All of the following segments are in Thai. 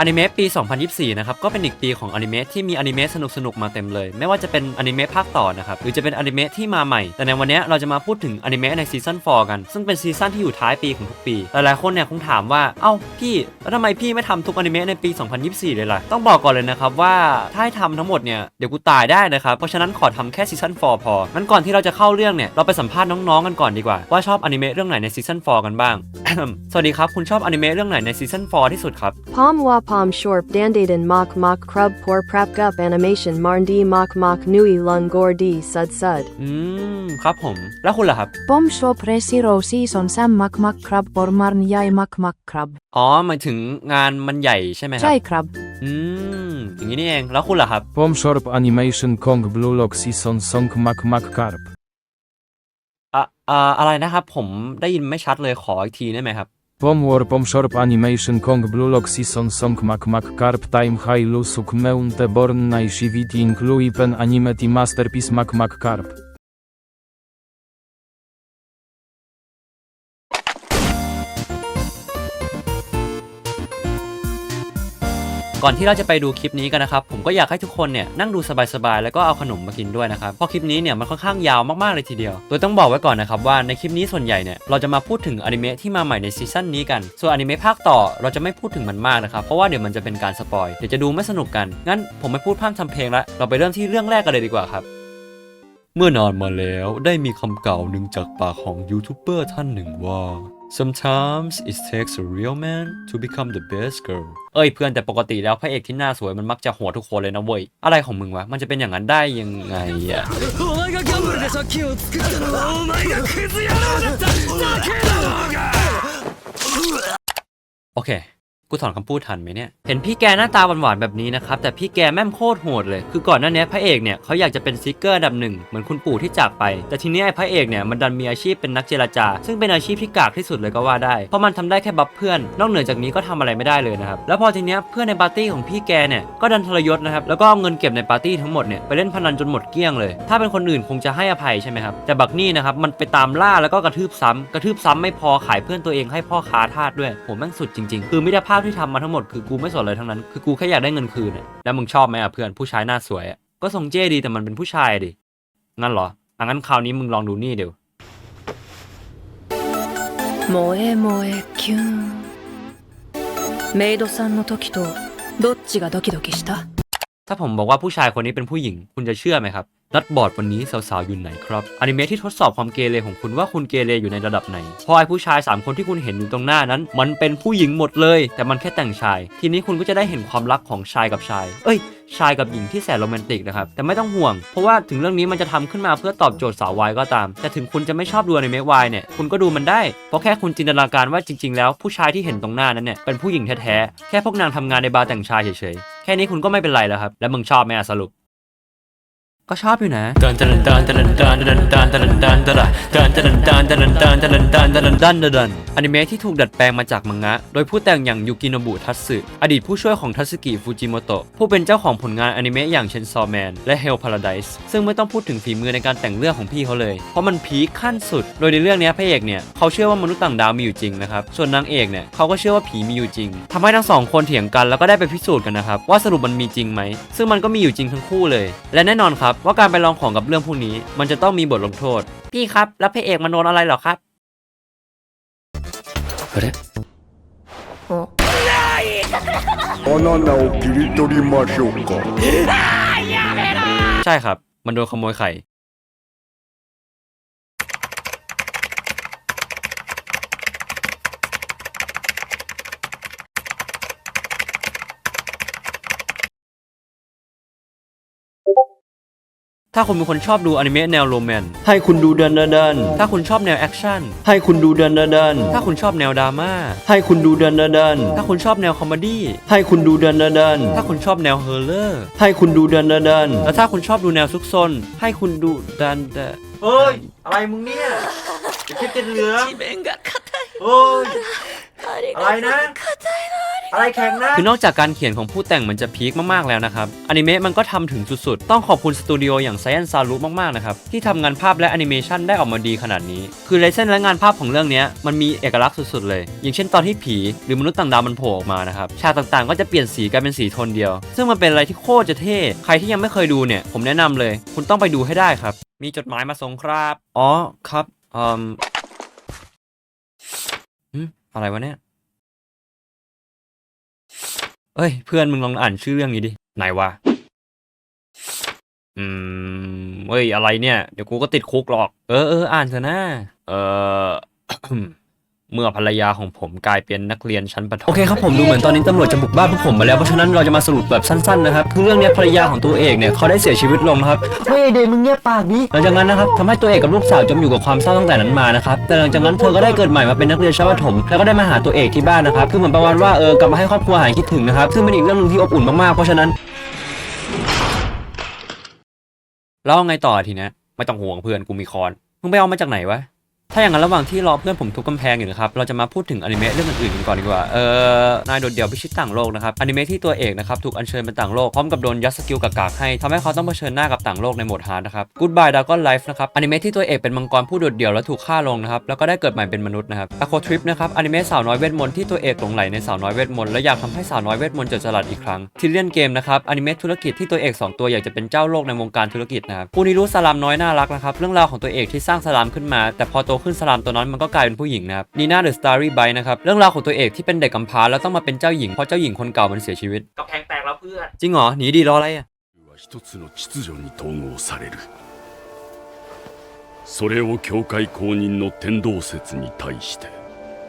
อนิเมะปี 2024 นะครับ ก็เป็นอีกปีของอนิเมะที่มีอนิเมะสนุกๆ มาเต็มเลย ไม่ว่าจะเป็นอนิเมะภาคต่อนะครับ หรือจะเป็นอนิเมะที่มาใหม่ แต่ในวันนี้เราจะมาพูดถึงอนิเมะในซีซั่น 4 กัน ซึ่งเป็นซีซั่นที่อยู่ท้ายปีของทุกปี หลายๆ คนเนี่ยคงถามว่า เอ้าพี่ แล้วทำไมพี่ไม่ทำทุกอนิเมะในปี 2024 เลยล่ะ ต้องบอกก่อนเลยนะครับว่า ถ้าให้ทำทั้งหมดเนี่ย เดี๋ยวกูตายได้นะครับ เพราะฉะนั้นขอทำแค่ซีซั่น 4 พอ งั้นก่อนที่เราจะเข้าเรื่องเนี่ย เราไปสัมภาษณ์น้องๆ กันก่อนดีกว่า ว่าชอบอนิเมะเรื่องไหนในซีซั่น 4 กันบ้าง สวัสดีครับ คุณชอบอนิเมะเรื่องไหนในซีซั่น 4 ที่สุดครับ Palm wa palm shorp dandaden mock mock krub por prap gup animation marndi mock mock nui lung gor di sud sud. อืม ครับผม แล้วคุณล่ะครับ Pom so presi rosi son sam mak mak krab por marn yai mak mak krab. อ๋อหมายถึงงานมันใหญ่ใช่ไหมครั Chai krab. อืม อย่างนี้นี่เอง แล้วคุณล่ะครับ Pom Shorp Animation Kong Blue Lock Season Song Mac Mac Carp อะอ่าอะไรนะครับ ผมได้ยินไม่ชัดเลยขออีกทีได้ไหมครับ Pom War Pom Shorp Animation Kong Blue Lock Season Song Mac Mac Carp Time High Lusuk Meunte Born Naishiviti Inclui Pen Animeti Masterpiece Mac Mac Carp ก่อนที่เราจะไปดูคลิปนี้กันนะครับ ผมก็อยากให้ทุกคนเนี่ยนั่งดูสบายๆ แล้วก็เอาขนมมากินด้วยนะครับ เพราะคลิปนี้เนี่ยมันค่อนข้างยาวมากๆเลยทีเดียว โดยต้องบอกไว้ก่อนนะครับว่าในคลิปนี้ส่วนใหญ่เนี่ยเราจะมาพูดถึงอนิเมะที่มาใหม่ในซีซั่นนี้กัน ส่วนอนิเมะภาคต่อเราจะไม่พูดถึงมันมากนะครับ เพราะว่าเดี๋ยวมันจะเป็นการสปอย เดี๋ยวจะดูไม่สนุกกัน งั้นผมไม่พูดพร่ำทำเพลงละ เราไปเริ่มที่เรื่องแรกกันเลยดีกว่าครับเมื่อนานมาแล้วได้มีคำกล่าวหนึ่งจากปากของยูทูบเบอร์ท่านหนึ่งว่า Sometimes it takes a real man to become the best girl เอ้ยเพื่อนแต่ปกติแล้วพระเอกที่หน้าสวยมันมักจะหัวทุกคนเลยนะเว้ย อะไรของมึงวะ มันจะเป็นอย่างนั้นได้ยังไงอะโอเค กูถอนคำพูดทันไหมเนี่ย เห็นพี่แกหน้าตาหวานๆแบบนี้นะครับ แต่พี่แกแม่มโคตรโหดเลย คือก่อนหน้านี้พระเอกเนี่ยเขาอยากจะเป็นซิกเกอร์ดับหนึ่งเหมือนคุณปู่ที่จากไป แต่ทีนี้ไอ้พระเอกเนี่ยมันดันมีอาชีพเป็นนักเจรจา ซึ่งเป็นอาชีพที่กากที่สุดเลยก็ว่าได้ เพราะมันทำได้แค่บัฟเพื่อน นอกเหนือจากนี้ก็ทำอะไรไม่ได้เลยนะครับ แล้วพอทีนี้เพื่อนในปาร์ตี้ของพี่แกเนี่ยก็ดันทรยศนะครับ แล้วก็เอาเงินเก็บในปาร์ตี้ทั้งหมดเนี่ยไปเล่นพนันจนหมดเกลี้ยงเลย ถ้าเป็นคนอื่นคงจะให้อภัยใช่ไหมครับ แต่บักนี่นะครับมันไปตามล่าแล้วก็กระทืบซ้ำกระทืบซ้ำไม่พอขายเพื่อนตัวเองให้พ่อค้าทาสด้วยผมแม่งสุดจริงๆคือมิตรภาที่ทำมาทั้งหมดคือกูไม่สนเลยทั้งนั้น คือกูแค่อยากได้เงินคืนน่ะแล้วมึงชอบไหมอ่ะเพื่อนผู้ชายหน้าสวยอ่ะก็ทรงเจ้ดีแต่มันเป็นผู้ชายดิ งั้นเหรออ่ะงั้นคราวนี้มึงลองดูนี่เดี๋ยว 萌え萌えキュンメイドさんの時とどっちがドキドキした ถ้าผมบอกว่าผู้ชายคนนี้เป็นผู้หญิง คุณจะเชื่อไหมครับ นัดบอร์ดวันนี้สาวๆอยู่ไหนครับอนิเมะที่ทดสอบความเกเรของคุณว่าคุณเกเรอยู่ในระดับไหนเพราะไอ้ผู้ชาย 3 คนที่คุณเห็นอยู่ตรงหน้านั้น มันเป็นผู้หญิงหมดเลย แต่มันแค่แต่งชาย ทีนี้คุณก็จะได้เห็นความรักของชายกับชาย เอ้ยชายกับหญิงที่แสนโรแมนติกนะครับ แต่ไม่ต้องห่วง เพราะว่าถึงเรื่องนี้มันจะทำขึ้นมาเพื่อตอบโจทย์สาววายก็ตาม แต่ถึงคุณจะไม่ชอบดูอนิเมวายเนี่ย คุณก็ดูมันได้ เพราะแค่คุณจินตนาการว่าจริง ๆ แล้วผู้ชายที่เห็นตรงหน้านั้นเนี่ยเป็นผู้หญิงแท้ๆ แค่พวกนางทำงานในบาร์แต่งชายเฉยๆ แค่นี้คุณก็ไม่เป็นไรแล้วครับ แล้วมึงชอบไหมสรุป ก็ชอบอยู่นะ ดันดันดันดันดันดันดันดันดันดันอนิเมะที่ถูกดัดแปลงมาจากมังงะ โดยผู้แต่งอย่างยูกิโนบุทัตสึอดีตผู้ช่วยของทัตสึกิฟูจิโมโตะผู้เป็นเจ้าของผลงานอนิเมะอย่างเชนซอแมนและ Hell Paradise ซึ่งไม่ต้องพูดถึงฝีมือในการแต่งเรื่องของพี่เขาเลย เพราะมันพีคขั้นสุด โดยในเรื่องนี้พระเอกเนี่ยเขาเชื่อว่ามนุษย์ต่างดาวมีอยู่จริงนะครับส่วนนางเอกเนี่ยเขาก็เชื่อว่าผีมีอยู่จริงทำให้ทั้งสองคนเถียงกันแล้วก็ได้ไปพิสูจน์กันนะครับว่าสรุปมันมีจริงไหมซึ่งมันก็มีอยู่จริงทั้งคู่เลย และแน่นอนครับว่าการไปลองของกับเรื่องพวกนี้ มันจะต้องมีบทลงโทษพี่ครับ แล้วพระเอกมันโดนอะไรหรอครับเฮ้ย バナナを切り取りましょうか ใช่ครับ มันโดนขโมยไข่ ถ้าคุณเป็นคนชอบดูอนิเมะแนวโรแมนต์ให้คุณดูเดินเดินถ้าคุณชอบแนวแอคชั่นให้คุณดูเดินเดินถ้าคุณชอบแนวดราม่าให้คุณดูเดินเดินถ้าคุณชอบแนวคอมดี้ให้คุณดูเดินเดินถ้าคุณชอบแนวเฮอร์เลอร์ให้คุณดูเดินเดินแล้วถ้าคุณชอบดูแนวซุกซนให้คุณดูเดินเดเฮ้ยอะไรมึงเนี่ยจะเคิดเต็นเหลือโอ้ย อะไรนะ อะไรแข็งนะคือนอกจากการเขียนของผู้แต่งมันจะพีคมากๆแล้วนะครับอนิเมะมันก็ทำถึงสุดๆ ต้องขอบคุณสตูดิโออย่างไซอันซา s a มากๆนะครับ ที่ทำงานภาพและแอนิเมชันได้ออกมาดีขนาดนี้ คือเลเซนและงานภาพของเรื่องนี้มันมีเอกลักษณ์สุดๆ เลย อย่างเช่นตอนที่ผีหรือมนุษย์ต่างดาวมันโผล่ออกมานะครับฉากต่างๆ ก็จะเปลี่ยนสีกลายเป็นสีโทนเดียว ซึ่งมันเป็นอะไรที่โคตรจะเท่ใครที่ยังไม่เคยดูเนี่ยผมแนะนำเลย คุณต้องไปดูให้ได้ครับ มีจดหมายมาส่งครับ อ๋อครับอืม อะไรวะเนี่ย เอ้ย เพื่อนมึงลองอ่านชื่อเรื่องนี้ดิ ไหนวะ อืมเอ้ย อะไรเนี่ย เดี๋ยวกูก็ติดคุกหรอก เออเอออ่านเถอะนะ เออ เมื่อภรรยาของผมกลายเป็นนักเรียนชั้นประถมโอเคครับผมดูเหมือนตอนนี้ตำรวจจะบุกบ้านพวกผมมาแล้วเพราะฉะนั้นเราจะมาสรุปแบบสั้นๆนะครับคือเรื่องเนี้ยภรรยาของตัวเอกเนี่ยเขาได้เสียชีวิตลงนะครับเฮ้ยเดมึงเงียบปากดิหลังจากนั้นนะครับทำให้ตัวเอกกับลูกสาวจมอยู่กับความเศร้าตั้งแต่นั้นมานะครับแต่หลังจากนั้นเธอก็ได้เกิดใหม่มาเป็นนักเรียนชั้นประถมแล้วก็ได้มาหาตัวเอกที่บ้านนะครับคือเหมือนประมาณว่าเออกลับมาให้ครอบครัวหายคิดถึงนะครับซึ่งเป็นอีกเรื่องหนึงที่อบอุ่นมากๆเพราะฉะนั้นแล้วไงต่อทีเนี้ยไม่ต้องห่วงเพื่อนกูมีคอนมึงไปเอามาจากไหนวะ ถ้าอย่างนั้นระหว่างที่รอเพื่อนผมทุบกำแพงอยู่นะครับ เราจะมาพูดถึงอนิเมะเรื่องอื่นๆกันก่อนดีกว่า เออนายโดดเดี่ยวพิชิตต่างโลกนะครับ อนิเมะที่ตัวเอกนะครับถูกอัญเชิญเป็นต่างโลกพร้อมกับโดนยัดสกิลกากๆให้ทำให้เขาต้องเผชิญหน้ากับต่างโลกในโหมดฮาร์ดนะครับ Goodbye Dragon Life นะครับ อนิเมะที่ตัวเอกเป็นมังกรผู้โดดเดี่ยวและถูกฆ่าลงนะครับ แล้วก็ได้เกิดใหม่เป็นมนุษย์นะครับ Aqua Trip นะครับ อนิเมะสาวน้อยเวทมนต์ที่ตัวเอกหลงไหลในสาวน้อยเวทมนต์และอยากทำให้สาวน้อยเวทมนต์จดจรัสอีกครั้ง Trillion Game นะครับ อนิเมะธุรกิจที่ตัวเอกสองตัวอยากจะเป็นเจ้าโลกในวงการธุรกิจนะครับปูนิรุสลามน้อยน่ารักนะครับ เรื่องราวของตัวเอกที่สร้างสลามขึ้นมา แต่พอโตขึ้นสลามตัวนั้นมันก็กลายเป็นผู้หญิงนะครับนีน่าเดอะสตาร์รี่ไบนะครับ เรื่องราวของตัวเอกที่เป็นเด็กกำพร้าแล้วต้องมาเป็นเจ้าหญิงเพราะเจ้าหญิงคนเก่ามันเสียชีวิตกับแพงแตกแล้วเพื่อนจริงเหรอหนีดีรออะไรอะ は一つの秩序に統合されるそれを教会公認の天動説に対して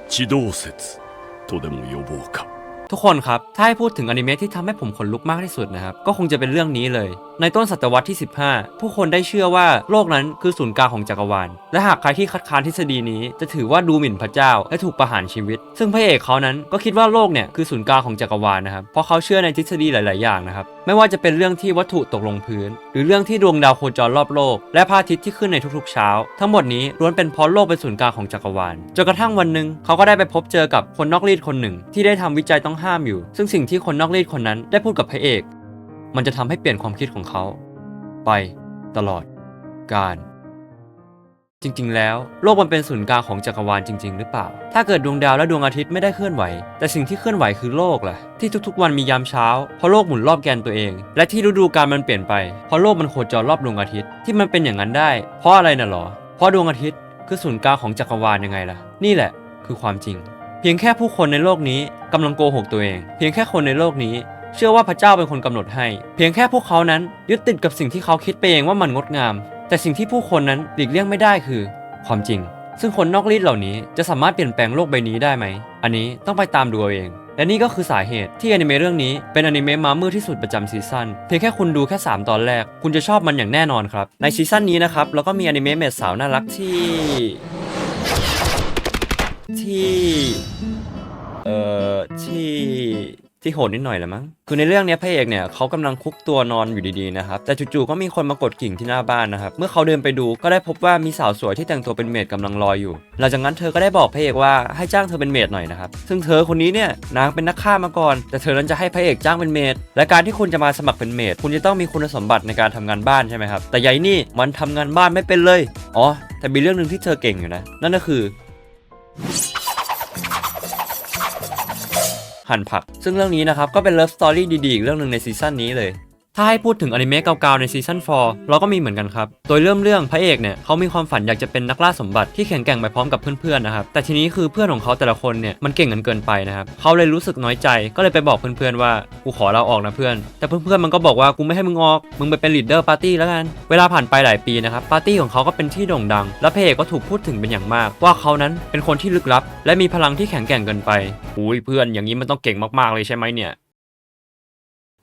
地動説とでも呼ぼうか ทุกคนครับ ถ้าให้พูดถึงอนิเมะที่ทำให้ผมขนลุกมากที่สุดนะครับ ก็คงจะเป็นเรื่องนี้เลย ในต้นศตวรรษที่ 15 ผู้คนได้เชื่อว่าโลกนั้นคือศูนย์กลางของจักรวาล และหากใครที่คัดค้านทฤษฎีนี้ จะถือว่าดูหมิ่นพระเจ้าและถูกประหารชีวิต ซึ่งพระเอกเขานั้นก็คิดว่าโลกเนี่ยคือศูนย์กลางของจักรวาลนะครับ เพราะเขาเชื่อในทฤษฎีหลาย ๆ อย่างนะครับ ไม่ว่าจะเป็นเรื่องที่วัตถุตกลงพื้น หรือเรื่องที่ดวงดาวโคจรรอบโลก และพระอาทิตย์ที่ขึ้นในทุกๆเช้า ทั้งหมดนี้ล้วนเป็นเพราะโลกเป็นศูนย์กลางของจักรวาลจนกระทั่งวันหนึ่งเขาก็ได้ไปพบเจอกับคนนอกรีดคนหนึ่ง ที่ได้ทำวิจัยต้องห้ามอยู่ ซึ่งสิ่งที่คนนอกรีดคนนั้นได้พูดกับพระเอก มันจะทำให้เปลี่ยนความคิดของเขา ไป ตลอด การ จริง ๆ แล้ว โลกมันเป็นศูนย์กลางของจักรวาลจริง ๆ หรือเปล่า ถ้าเกิดดวงดาวและดวงอาทิตย์ไม่ได้เคลื่อนไหว แต่สิ่งที่เคลื่อนไหวคือโลกแหละที่ทุกๆ วันมียามเช้า เพราะโลกหมุนรอบแกนตัวเอง และที่ฤดูกาลมันเปลี่ยนไป เพราะโลกมันโคจรรอบดวงอาทิตย์ ที่มันเป็นอย่างนั้นได้ เพราะอะไรน่ะหรอ เพราะดวงอาทิตย์คือศูนย์กลางของจักรวาลยังไงล่ะ นี่แหละ คือความจริง เพียงแค่ผู้คนในโลกนี้กำลังโกหกตัวเอง เพียงแค่คนในโลกนี้เชื่อว่าพระเจ้าเป็นคนกำหนดให้ เพียงแค่พวกเขานั้นยึดติดกับสิ่งที่เขาคิดไปเองว่ามันงดงาม แต่สิ่งที่ผู้คนนั้นหลีกเลี่ยงไม่ได้คือ ความจริง ซึ่งคนนอกรีดเหล่านี้จะสามารถเปลี่ยนแปลงโลกใบนี้ได้ไหม อันนี้ต้องไปตามดูเอาเอง และนี่ก็คือสาเหตุที่อนิเมะเรื่องนี้เป็นอนิเมะมามืดที่สุดประจำซีซั่นเพียงแค่คุณดูแค่ 3 ตอนแรก คุณจะชอบมันอย่างแน่นอนครับ ในซีซั่นนี้นะครับเราก็มีอนิเมะเมดสาวน่ารักที่ ที่ เอ่อที่ ที่โหดนิดหน่อยแหละมั้ง คือในเรื่องเนี้ยพระเอกเนี่ยเขากำลังคุกตัวนอนอยู่ดีๆนะครับ แต่จู่ๆก็มีคนมากดกิ่งที่หน้าบ้านนะครับ เมื่อเขาเดินไปดูก็ได้พบว่ามีสาวสวยที่แต่งตัวเป็นเมดกำลังรอยอยู่ หลังจากนั้นเธอก็ได้บอกพระเอกว่าให้จ้างเธอเป็นเมดหน่อยนะครับ ซึ่งเธอคนนี้เนี่ยนางเป็นนักฆ่ามาก่อน แต่เธอนั้นจะให้พระเอกจ้างเป็นเมด และการที่คุณจะมาสมัครเป็นเมดคุณจะต้องมีคุณสมบัติในการทำงานบ้านใช่ไหมครับ แต่ยายนี่มันทำงานบ้านไม่เป็นเลย อ๋อ แต่มีเรื่องหนึ่งที่เธอเก่งอยู่นะ นั่นก็คือ หั่นผัก ซึ่งเรื่องนี้นะครับก็เป็นเลิฟสตอรี่ดีๆอีกเรื่องหนึ่งในซีซั่นนี้เลย ถ้าให้พูดถึงอนิเมะเก่าๆในซีซั่น4เราก็มีเหมือนกันครับ โดยเริ่มเรื่องพระเอกเนี่ยเขามีความฝันอยากจะเป็นนักล่าสมบัติที่แข็งแกร่งไปพร้อมกับเพื่อนๆนะครับ แต่ทีนี้คือเพื่อนของเขาแต่ละคนเนี่ยมันเก่งกันเกินไปนะครับเขาเลยรู้สึกน้อยใจก็เลยไปบอกเพื่อนๆว่ากูขอเราออกนะเพื่อน แต่เพื่อนๆมันก็บอกว่ากูไม่ให้มึงออก มึงไปเป็นลีดเดอร์ปาร์ตี้แล้วกัน เวลาผ่านไปหลายปีนะครับปาร์ตี้ของเขาก็เป็นที่โด่งดัง และพระเอกก็ถูกพูดถึงเป็นอย่างมาก ว่าเขานั้นเป็นคนที่ลึกลับ และมีพลังที่แข็งแกร่งเกินไปอุ้ยเพื่อนอย่างนี้มันต้องเก่งมากๆเลยใช่ไหมเนี่ย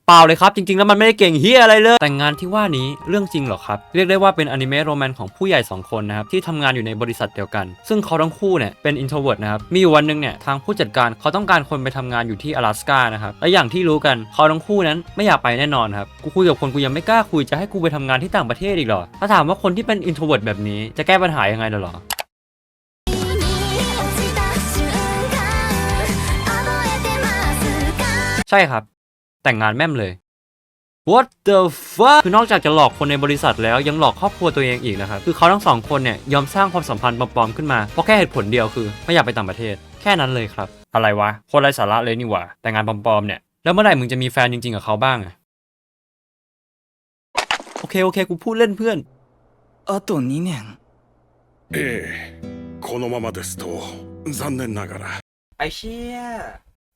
เปล่าเลยครับ จริงๆ แล้วมันไม่ได้เก่งเฮียอะไรเลย แต่งงานที่ว่านี้เรื่องจริงเหรอครับ เรียกได้ว่าเป็นอนิเมะโรแมนต์ของผู้ใหญ่ 2 คนนะครับ ที่ทำงานอยู่ในบริษัทเดียวกัน ซึ่งเขาทั้งคู่เนี่ยเป็นอินโทรเวิร์ดนะครับ มีอยู่วันหนึ่งเนี่ยทางผู้จัดการเขาต้องการคนไปทำงานอยู่ที่阿拉斯กานะครับ และอย่างที่รู้กันเขาทั้งคู่นั้นไม่อยากไปแน่นอนครับ กูคุยกับคนกูยังไม่กล้าคุยจะให้กูไปทำงานที่ต่างประเทศอีกเหรอ ถ้าถามว่าคนที่เป็นอินโทรเวิร์ดแบบนี้จะแก้ปัญหายังไงเหรอ 落ちた瞬間覚えてます ช่ครับ แต่งงานแม่มเลย What the fuck คือนอกจากจะหลอกคนในบริษัทแล้วยังหลอกครอบครัวตัวเองอีกนะครับ คือเขาทั้งสองคนเนี่ยยอมสร้างความสัมพันธ์ปลอมๆขึ้นมา เพราะแค่เหตุผลเดียวคือไม่อยากไปต่างประเทศ แค่นั้นเลยครับ อะไรวะคนไร้สาระเลยนี่หว่า แต่งงานปลอมๆเนี่ย แล้วเมื่อไหร่มึงจะมีแฟนจริงๆ กับเขาบ้างอะโอเคโอเคกูพูดเล่นเพื่อนあと2年ええこのままですと残念ながらไอ้เชี่ย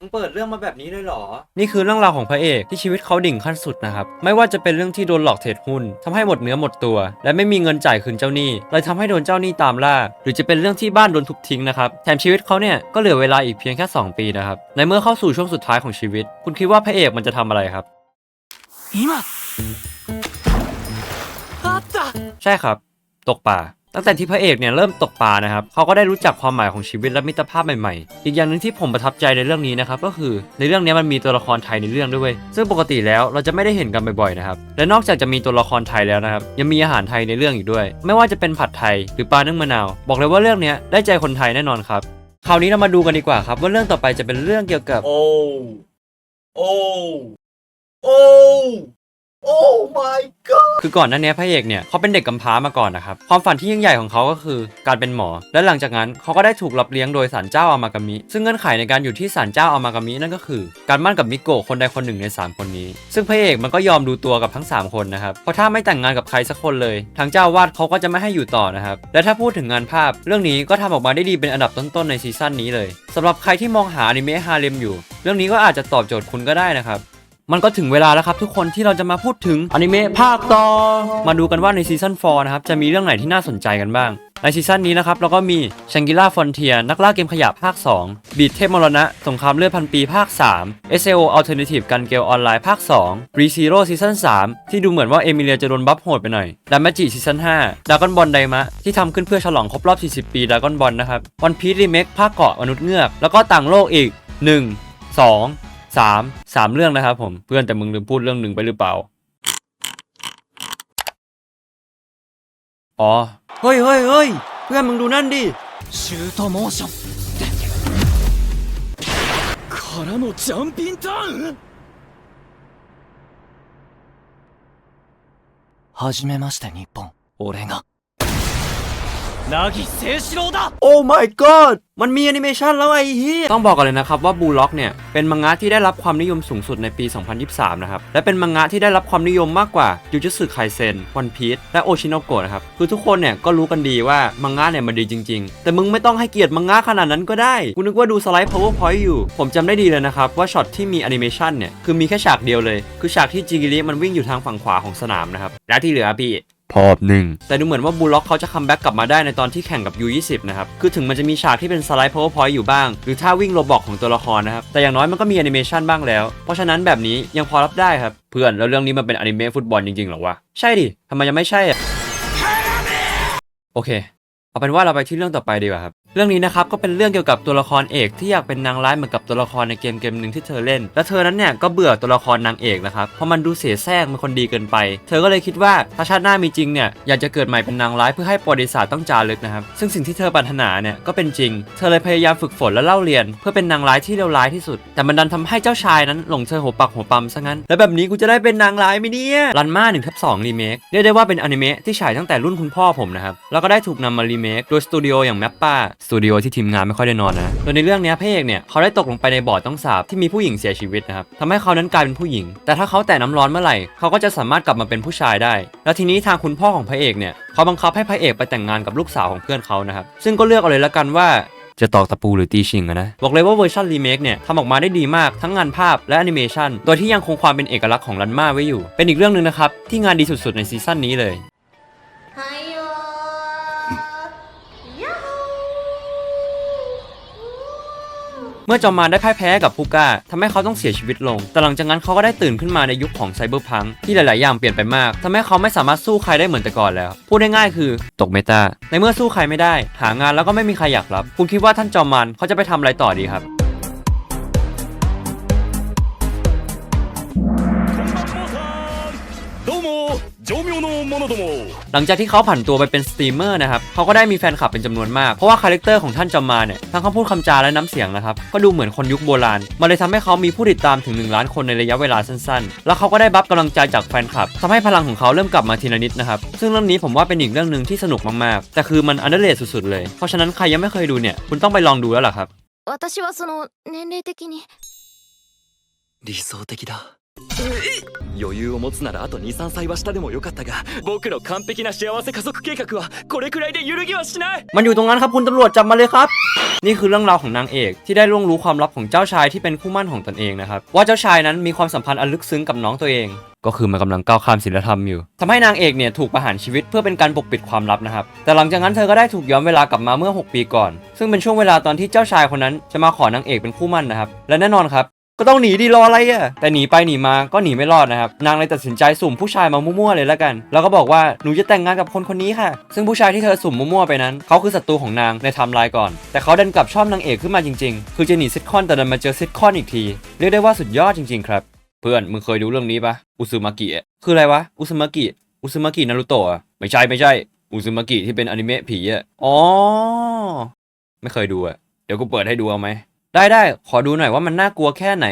มึงเปิดเรื่องมาแบบนี้เลยเหรอ นี่คือเรื่องราวของพระเอกที่ชีวิตเขาดิ่งขั้นสุดนะครับ ไม่ว่าจะเป็นเรื่องที่โดนหลอกเทรดหุ้นทำให้หมดเนื้อหมดตัว และไม่มีเงินจ่ายคืนเจ้าหนี้เลยทำให้โดนเจ้าหนี้ตามล่า หรือจะเป็นเรื่องที่บ้านโดนทุบทิ้งนะครับ แถมชีวิตเขาเนี่ยก็เหลือเวลาอีกเพียงแค่ 2 ปีนะครับ ในเมื่อเข้าสู่ช่วงสุดท้ายของชีวิต คุณคิดว่าพระเอกมันจะทำอะไรครับใช่ครับ ตกป่า ตั้งแต่ที่พระเอกเนี่ยเริ่มตกปลานะครับเขาก็ได้รู้จักความหมายของชีวิตและมิตรภาพใหม่ๆ อีกอย่างหนึ่งที่ผมประทับใจในเรื่องนี้นะครับก็คือในเรื่องนี้มันมีตัวละครไทยในเรื่องด้วย ซึ่งปกติแล้วเราจะไม่ได้เห็นกันบ่อยๆนะครับ และนอกจากจะมีตัวละครไทยแล้วนะครับยังมีอาหารไทยในเรื่องอีกด้วย ไม่ว่าจะเป็นผัดไทยหรือปลานึ่งมะนาว บอกเลยว่าเรื่องนี้ได้ใจคนไทยแน่นอนครับ คราวนี้เรามาดูกันดีกว่าครับว่าเรื่องต่อไปจะเป็นเรื่องเกี่ยวกับ โอ้ โอ้ โอ้ โอ้ my god คือก่อนหน้านี้พระเอกเนี่ยเขาเป็นเด็กกำพร้ามาก่อนนะครับ ความฝันที่ยิ่งใหญ่ของเขาก็คือการเป็นหมอ และหลังจากนั้นเขาก็ได้ถูกรับเลี้ยงโดยศาลเจ้าอามากามิ ซึ่งเงื่อนไขในการอยู่ที่ศาลเจ้าอามากามินั่นก็คือ การมั่นกับมิโกะคนใดคนหนึ่งใน 3 คนนี้ ซึ่งพระเอกมันก็ยอมดูตัวกับทั้ง 3 คนนะครับ เพราะถ้าไม่แต่งงานกับใครสักคนเลย ทางเจ้าวาดเขาก็จะไม่ให้อยู่ต่อนะครับ และถ้าพูดถึงงานภาพ เรื่องนี้ก็ทำออกมาได้ดีเป็นอันดับต้นๆในซีซั่นนี้เลยสำหรับใครที่มองหาอนิเมะฮาเลมอยู่ เรื่องนี้ก็อาจจะตอบโจทย์คุณก็ได้นะครับ มันก็ถึงเวลาแล้วครับทุกคนที่เราจะมาพูดถึงอนิเมะภาคต่อ มาดูกันว่าในซีซั่น4นะครับจะมีเรื่องไหนที่น่าสนใจกันบ้าง ในซีซั่นนี้นะครับเราก็มีชังกิล่าฟอนเทียนักล่าเกมขยะภาค 2 บีดเทพมรณะ สงครามเลือดพันปีภาค 3 SAO Alternative กันเกลออนไลน์ภาค 2 r e z e r o ซีซั่น3 ที่ดูเหมือนว่าเอมิเลียจะโดนบัฟโหดไปหน่อยดามาจิซีซั่น5ดากอนบอลไดมะที่ทำขึ้นเพื่อฉลองครบรอบ 40 ปีดากอนบอลนะครับวันพี e รีเมคภาคเกาะมนุษย์เงือกแล้วก็ต่างโลกอีก 1 2 สามสามเรื่องนะครับผมเพื่อนแต่มึงลืมพูดเรื่องหนึ่งไปหรือเปล่า อ๋อ เฮ้ยเฮ้ยเฮ้ยเพื่อนมึงดูนั่นดิ シュートモーションからのジャンピンターンはじめまして日本俺が นากิเซชิโรดะโอ้ my god มันมีแอนิเมชันแล้วไอ้เฮียต้องบอกก่อนเลยนะครับว่าบูล็อกเนี่ย เป็นมังงะที่ได้รับความนิยมสูงสุดในปี 2023 นะครับ และเป็นมังงะที่ได้รับความนิยมมากกว่ายูจิสึไคเซนวันพีซและโอชิโนโกะนะครับ คือทุกคนเนี่ยก็รู้กันดีว่ามังงะเนี่ยมันดีจริง ๆ แต่มึงไม่ต้องให้เกียรติมังงะขนาดนั้นก็ได้กูนึกว่าดูสไลด์ powerpoint อยู่ ผมจำได้ดีเลยนะครับว่าช็อตที่มีแอนิเมชันเนี่ยคือมีแค่ฉากเดียวเลย คือฉากที่จิกิริมันวิ่งอยู่ทางฝั่งขวาของสนามนะครับและที่เหลือพี่ พอบหนึ่งแต่ดูเหมือนว่าบูล็อกเขาจะคัมแบ็กกลับมาได้ในตอนที่แข่งกับ U20 นะครับ คือถึงมันจะมีฉากที่เป็นสไลด์ powerpoint อยู่บ้าง หรือท่าวิ่งโรบอกของตัวละครนะครับ แต่อย่างน้อยมันก็มีแอนิเมชันบ้างแล้ว เพราะฉะนั้นแบบนี้ยังพอรับได้ครับ เพื่อนแล้วเรื่องนี้มันเป็นอนิเมะฟุตบอลจริงๆหรอวะ ใช่ดิทำไมยังไม่ใช่อะโอเค เอาเป็นว่าเราไปที่เรื่องต่อไปดีกว่าครับ เรื่องนี้นะครับก็เป็นเรื่องเกี่ยวกับตัวละครเอกที่อยากเป็นนางร้ายเหมือนกับตัวละครในเกมเกมหนึ่งที่เธอเล่น และเธอนั้นเนี่ยก็เบื่อตัวละครนางเอกนะครับเพราะมันดูเสียแทรกเป็นคนดีเกินไป เธอก็เลยคิดว่าถ้าชาติหน้ามีจริงเนี่ยอยากจะเกิดใหม่เป็นนางร้ายเพื่อให้ประวัติศาสตร์ต้องจารึกนะครับซึ่งสิ่งที่เธอปรารถนาเนี่ยก็เป็นจริง เธอเลยพยายามฝึกฝนและเล่าเรียน เพื่อเป็นนางร้ายที่เลวร้ายที่สุด แต่มันดันทำให้เจ้าชายนั้นหลงเธอหัวปักหัวปั๊มซะงั้น แล้วแบบนี้กูจะได้เป็นนางร้ายไหมเนี่ยรันมา1ทับ2รีเมคเรียกได้ว่าเป็นอนิเมะที่ฉายตั้งแต่รุ่นคุณพ่อผมนะครับแล้วก็ได้ถูกนำมารีเมคโดยสตูดิโออย่างแมปป้าสตูดิโอที่ทีมงานไม่ค่อยได้นอนนะโดยในเรื่องเนี้ยพระเอกเนี่ยเขาได้ตกลงไปในบ่อต้องสาบที่มีผู้หญิงเสียชีวิตนะครับทำให้เขานั้นกลายเป็นผู้หญิง แต่ถ้าเขาแตะน้ำร้อนเมื่อไหร่เขาก็จะสามารถกลับมาเป็นผู้ชายได้ แล้วทีนี้ทางคุณพ่อของพระเอกเนี่ยเขาบังคับให้พระเอกไปแต่งงานกับลูกสาวของเพื่อนเขานะครับซึ่งก็เลือกเอาเลยละกันว่าจะตอกตะปูหรือตีชิงอะนะ บอกเลยว่าเวอร์ชันรีเมคเนี่ยทำออกมาได้ดีมากทั้งงานภาพและแอนิเมชันโดยที่ยังคงความเป็นเอกลักษณ์ของรันมาไว้อยู่ เป็นอีกเรื่องหนึ่งนะครับ ที่งานดีสุดๆในซีซั่นนี้เลย เมื่อจอมมารได้พ่ายแพ้กับพูก้าทำให้เขาต้องเสียชีวิตลง แต่หลังจากนั้นเขาก็ได้ตื่นขึ้นมาในยุคของไซเบอร์พังที่หลาย ๆ อย่างเปลี่ยนไปมากทำให้เขาไม่สามารถสู้ใครได้เหมือนแต่ก่อนแล้ว พูดง่ายๆคือตกเมตาในเมื่อสู้ใครไม่ได้ หางานแล้วก็ไม่มีใครอยากรับ คุณคิดว่าท่านจอมมารเขาจะไปทำอะไรต่อดีครับ หลังจากที่เขาผันตัวไปเป็นสตรีมเมอร์นะครับเขาก็ได้มีแฟนคลับเป็นจำนวนมาก เพราะว่าคาแรคเตอร์ของท่านจอมมารเนี่ยทั้งคำพูดคำจาและน้ำเสียงนะครับ ก็ดูเหมือนคนยุคโบราณ มันเลยทำให้เขามีผู้ติดตามถึง 1 ล้านคนในระยะเวลาสั้นๆ แล้วเขาก็ได้บัฟกำลังใจจากแฟนคลับทำให้พลังของเขาเริ่มกลับมาทีละนิดนะครับ ซึ่งเรื่องนี้ผมว่าเป็นอีกเรื่องหนึ่งที่สนุกมากๆ แต่คือมันอันเดอร์เลสุดๆเลย เพราะฉะนั้นใครยังไม่เคยดูเนี่ยคุณต้องไปลองดูแล้วล่ะครับ 私はその年齢的に理想的だ 余裕を持つならあと23歳は下でもよかったが僕の完璧な幸せ家族計画はこれくらいで揺るぎはしない มันอยู่ตรงนั้นครับคุณตำรวจจับมาเลยครับ นี่คือเรื่องราวของนางเอกที่ได้ล่วงรู้ความลับของเจ้าชายที่เป็นคู่หมั่นของตนเองนะครับว่าเจ้าชายนั้นมีความสัมพันธ์อันลึกซึ้งกับน้องตัวเอง ก็คือมันกำลังก้าวข้ามศีลธรรมอยู่ทำให้นางเอกเนี่ยถูกประหารชีวิตเพื่อเป็นการปกปิดความลับนะครับแต่หลังจากนั้นเธอก็ได้ถูกย้อนเวลากลับมาเมื่อ 6 ปีก่อน ซึ่งเป็นช่วงเวลาตอนที่เจ้าชายคนนั้นจะมาขอนางเอกเป็นคู่หมั่นนะครับและแน่นอนครับ ก็ต้องหนีดีรออะไรอะแต่หนีไปหนีมาก็หนีไม่รอดนะครับนางเลยตัดสินใจสุ่มผู้ชายมามั่วๆเลยแล้วกัน แล้วก็บอกว่าหนูจะแต่งงานกับคนคนนี้ค่ะ ซึ่งผู้ชายที่เธอสุ่มมั่วๆไปนั้นเขาคือศัตรูของนางในไทม์ไลน์ก่อน แต่เขาดันกลับชอบนางเอกขึ้นมาจริงๆ คือจะหนีซิทคอนแต่ดันมาเจอซิทคอนอีกทีเรียกได้ว่าสุดยอดจริงๆครับ เพื่อนมึงเคยดูเรื่องนี้ปะอุซึมากิอะคืออะไรวะอุซึมากิอุซึมากินารุโตะอะไม่ใช่ไม่ใช่อุซึมากิที่เป็นอนิเมะผีอะอ๋อไม่เคยดูอะเดี๋ยวกูเปิดให้ดูเอาไหม ได้ได้ขอดูหน่อยว่ามันน่ากลัวแค่ไหน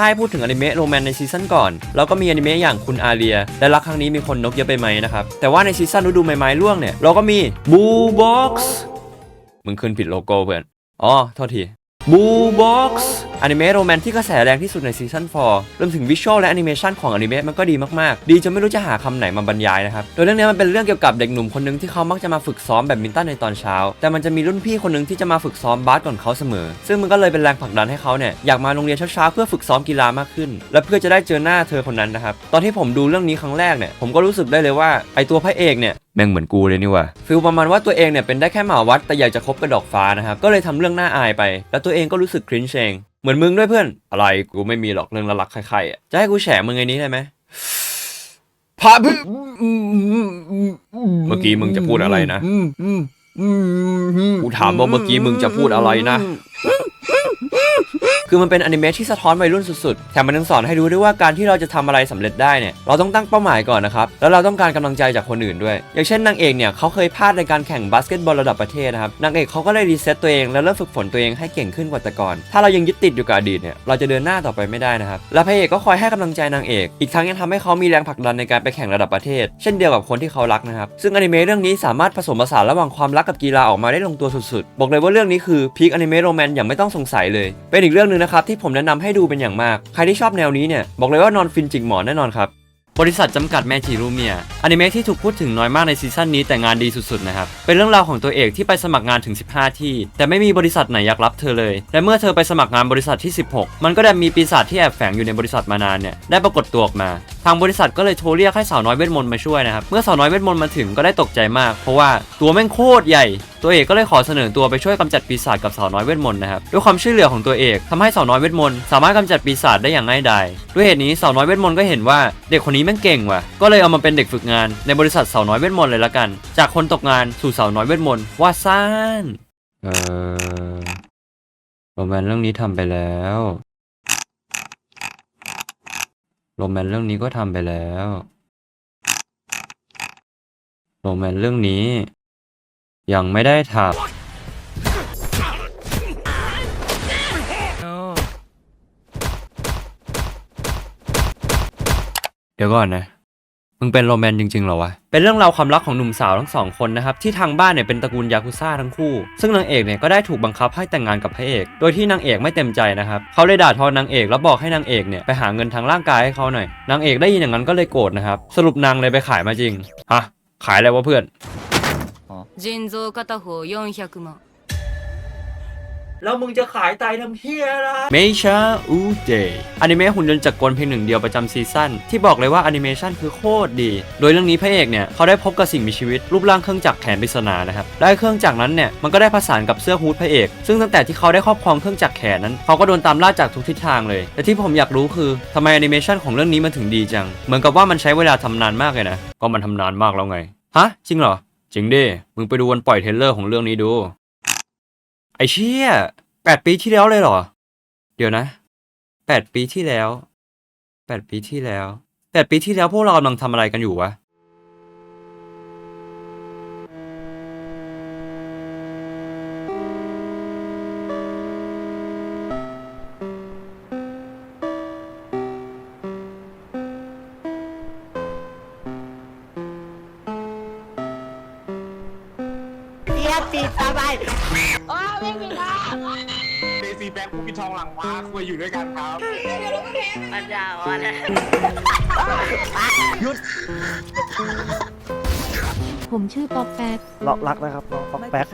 ถ้าให้พูดถึงอนิเมะโรแมนในซีซั่นก่อนเราก็มีอนิเมะอย่างคุณอาเรีย และรักครั้งนี้มีคนนกเยอะไปไหมนะครับ แต่ว่าในซีซั่นฤดูใบไม้ร่วงเนี่ยเราก็มีบูบ็อกซ์มึงขึ้นผิดโลโก้เพื่อนอ๋อโทษทีบูบ็อกซ์ อนิเมะโรแมนที่กระแสแรงที่สุดในซีซั่น4รวมถึงวิชวลและแอนิเมชันของอนิเมะมันก็ดีมากๆ ดีจนไม่รู้จะหาคำไหนมาบรรยายนะครับ โดยเรื่องนี้มันเป็นเรื่องเกี่ยวกับเด็กหนุ่มคนหนึงที่เขามักจะมาฝึกซ้อมแบดมินตันในตอนเช้า แต่มันจะมีรุ่นพี่คนหนึงที่จะมาฝึกซ้อมบาสก่อนเขาเสมอ ซึ่งมันก็เลยเป็นแรงผลักดันให้เขาเนี่ยอยากมาโรงเรียนเช้าๆเพื่อฝึกซ้อมกีฬามากขึ้น และเพื่อจะได้เจอหน้าเธอคนนั้นนะครับตอนที่ผมดูเรื่องนี้ครั้งแรกเนี่ยผมก็รู้สึกได้เลยว่าไอตัวพระเอกเนี่ยแม่งเหมือนกูเลยนี่ว่ะฟีลประมาณว่าตัวเองเนี่ยเป็นได้แค่หมาวัดแต่อยากจะคบกับดอกฟ้านะครับก็เลยทำเรื่องน่าอายไป แล้วตัวเองก็รู้สึกครินช์เอง เหมือนมึงด้วยเพื่อน อะไรกูไม่มีหรอกเรื่องละลักใครๆอะจะให้กูแฉมึงไงนี้ได้ไหมพระพึ่เมื่อกี้มึงจะพูดอะไรนะกูถามว่าเมื่อกี้มึงจะพูดอะไรนะ คือมันเป็นอนิเมะที่สะท้อนวัยรุ่นสุดๆ แถมมันยังสอนให้รู้ด้วยว่าการที่เราจะทำอะไรสำเร็จได้เนี่ย เราต้องตั้งเป้าหมายก่อนนะครับ แล้วเราต้องการกำลังใจจากคนอื่นด้วย อย่างเช่นนางเอกเนี่ยเขาเคยพลาดในการแข่งบาสเกตบอลระดับประเทศนะครับ นางเอกเขาก็เลยรีเซ็ตตัวเองแล้วเริ่มฝึกฝนตัวเองให้เก่งขึ้นกว่าแต่ก่อน ถ้าเรายังยึดติดอยู่กับอดีตเนี่ย เราจะเดินหน้าต่อไปไม่ได้นะครับ และพระเอกก็คอยให้กำลังใจนางเอก อีกทั้งยังทำให้เขามีแรงผลักดันในการไปแข่งระดับประเทศ เช่นเดียวกับคนที่เขารักนะครับ ซึ่งอนิเมะเรื่องนี้สามารถผสมผสานระหว่างความรักกับกีฬาออกมาได้ลงตัวสุดๆ บอกเลยว่าเรื่องนี้คือพีคอนิเมะโรแมนอย่างไม่ต้องสงสัยเลย เป็นอีกเรื่องหนึ่งนะครับที่ผมแนะนำให้ดูเป็นอย่างมาก ใครที่ชอบแนวนี้เนี่ยบอกเลยว่านอนฟินจิกหมอนแน่นอนครับบริษัทจำกัดแมจิรูเมียอนิเมะที่ถูกพูดถึงน้อยมากในซีซั่นนี้แต่งานดีสุดๆนะครับ เป็นเรื่องราวของตัวเอกที่ไปสมัครงานถึง 15 ที่ แต่ไม่มีบริษัทไหนอยากรับเธอเลย และเมื่อเธอไปสมัครงานบริษัทที่ 16 มันก็ได้มีปีศาจที่แอบแฝงอยู่ในบริษัทมานานเนี่ยได้ปรากฏตัวออกมา ทางบริษัทก็เลยโทรเรียกให้สาวน้อยเวทมนต์มาช่วยนะครับ เมื่อสาวน้อยเวทมนต์มาถึงก็ได้ตกใจมาก เพราะว่าตัวแม่งโคตรใหญ่ ตัวเอกก็เลยขอเสนอตัวไปช่วยกำจัดปีศาจกับสาวน้อยเวทมนต์นะครับด้วยความช่วยเหลือของตัวเอกทำให้สาวน้อยเวทมนต์สามารถกำจัดปีศาจได้อย่างง่ายดายด้วยเหตุนี้สาวน้อยเวทมนต์ก็เห็นว่าเด็กคนนี้แม่งเก่งว่ะก็เลยเอามาเป็นเด็กฝึกงานในบริษัทสาวน้อยเวทมนต์เลยละกัน จากคนตกงานสู่สาวน้อยเวทมนต์ว่าซ่านเออโรแมนเรื่องนี้ทำไปแล้วโรแมนเรื่องนี้ก็ทำไปแล้วโรแมนเรื่องนี้ ยังไม่ได้ทำเดี๋ยวก่อนนะมึงเป็นโรแมนจริงๆเหรอวะ เป็นเรื่องราวความรักของหนุ่มสาวทั้งสองคนนะครับที่ทางบ้านเนี่ยเป็นตระกูลยากุซ่าทั้งคู่ ซึ่งนางเอกเนี่ยก็ได้ถูกบังคับให้แต่งงานกับพระเอก โดยที่นางเอกไม่เต็มใจนะครับเขาเลยด่าทอนางเอกแล้วบอกให้นางเอกเนี่ยไปหาเงินทางร่างกายให้เขาหน่อย นางเอกได้ยินอย่างนั้นก็เลยโกรธนะครับ สรุปนางเลยไปขายมาจริง ฮะ ขายอะไรวะเพื่อน 肾臓片方400万 แล้วมึงจะขายไตทำเฮียอะไรเมชาอูเดอนิเมะหุ่นยนต์จักรกลเพียงหนึ่งเดียวประจำซีซั่นที่บอกเลยว่าแอนิเมชันคือโคตรดี โดยเรื่องนี้พระเอกเนี่ยเขาได้พบกับสิ่งมีชีวิต รูปร่างเครื่องจักรแขนปริศนานะครับและเครื่องจักรนั้นเนี่ยมันก็ได้ผสานกับเสื้อฮูดพระเอก ซึ่งตั้งแต่ที่เขาได้ครอบครองเครื่องจักรแขนนั้นเขาก็โดนตามล่าจากทุกทิศทางเลยแต่ที่ผมอยากรู้คือทำไมแอนิเมชันของเรื่องนี้มันถึงดีจัง เหมือนกับว่ามันใช้เวลาทำนานมากเลยนะ ก็มันทำนานมากแล้วไง ฮะ จริงเหรอ จริงดิ มึงไปดูวันปล่อยเทรลเลอร์ของเรื่องนี้ดู ไอเชี่ยแปดปีที่แล้วเลยเหรอ เดี๋ยวนะแปดปีที่แล้วแปดปีที่แล้วแปดปีที่แล้วพวกเรากำลังทำอะไรกันอยู่วะ แบ็คผู้พิทองหลังม้าคุยอยู่ด้วยกันครับผมชื่อปอกแป๊กล็อกรักนะครับน้องป๊อกแป๊ก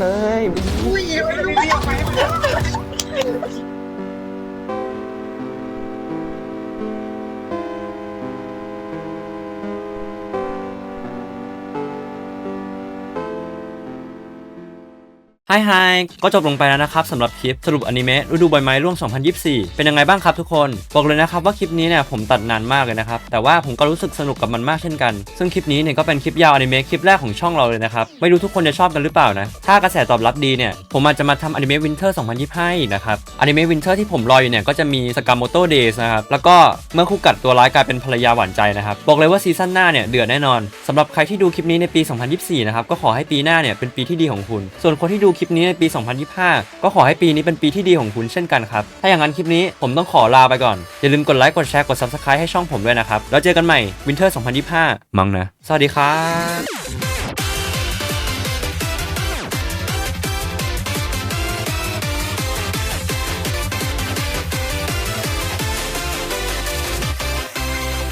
เลยไไฮไฮก็จบลงไปแล้วนะครับสำหรับคลิปสรุปอนิเมะฤดูใบไม้ร่วง 2024 เป็นยังไงบ้างครับทุกคน บอกเลยนะครับว่าคลิปนี้เนี่ยผมตัดนานมากเลยนะครับ แต่ว่าผมก็รู้สึกสนุกกับมันมากเช่นกัน ซึ่งคลิปนี้เนี่ยก็เป็นคลิปยาวอนิเมะคลิปแรกของช่องเราเลยนะครับ ไม่รู้ทุกคนจะชอบกันหรือเปล่านะ ถ้ากระแสตอบรับดีเนี่ยผมอาจจะมาทำอนิเมะวินเทอร์ 2025 อีกนะครับ อนิเมะวินเทอร์ที่ผมรออยู่เนี่ยก็จะมีสกามโมโตเดย์นะครับ แล้วก็เมื่อคู่กัดตัวร้ายกลายเป็นภรรยาหวานใจนะครับ บอกเลยว่าซีซั่นหน้าเนี่ยเดือดแน่นอนสำหรับใครที่ดูคลิปนี้ในปี 2024 นะครับก็ขอให้ปีหน้าเนี่ยเป็นปีที่ดีของคุณ ส่วนคนที่ดูคลิปนี้ในปี 2025 ก็ขอให้ปีนี้เป็นปีที่ดีของคุณเช่นกันครับ ถ้าอย่างนั้นคลิปนี้ผมต้องขอลาไปก่อน อย่าลืมกดไลค์ กดแชร์ กด Subscribe ให้ช่องผมด้วยนะครับ แล้วเจอกันใหม่ Winter 2025 มั้งนะ สวัสดีครับ